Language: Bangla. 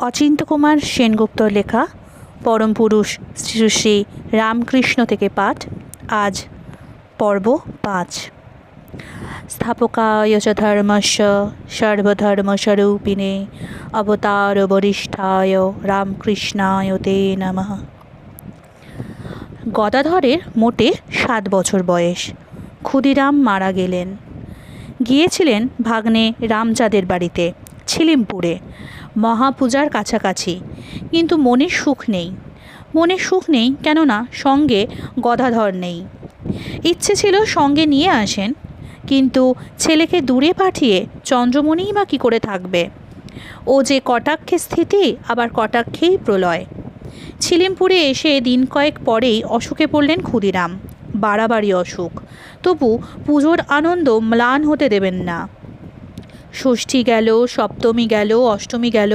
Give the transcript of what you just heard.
অচিন্ত কুমার সেনগুপ্তর লেখা, পরম পুরুষ শ্রী শ্রী রামকৃষ্ণ থেকে পাঠ, আজ পর্ব পাঁচ। স্থাপকায় চ ধর্মস্য, সর্বধর্মস্বরূপিণে, অবতার বরিষ্ঠায় রামকৃষ্ণায় তে নমঃ। গদাধরের মোটে সাত বছর বয়স। ক্ষুদিরাম মারা গেলেন। গিয়েছিলেন ভাগ্নে রামচাঁদের বাড়িতে। ছিলিমপুরে মহাপূজার কাছাকাছি। কিন্তু মনে সুখ নেই। মনে সুখ নেই কেননা সঙ্গে গদাধর নেই। ইচ্ছে ছিল সঙ্গে নিয়ে আসেন, কিন্তু ছেলেকে দূরে পাঠিয়ে চন্দ্রমণিই বা কী করে থাকবে? ও যে কটাক্ষে স্থিতি, আবার কটাক্ষেই প্রলয়। ছিলিমপুরে এসে দিন কয়েক পরেই অসুখে পড়লেন ক্ষুদিরাম। বাড়াবাড়ি অসুখ। তবু পুজোর আনন্দ ম্লান হতে দেবেন না। ষষ্ঠী গেল সপ্তমী গেল অষ্টমী গেল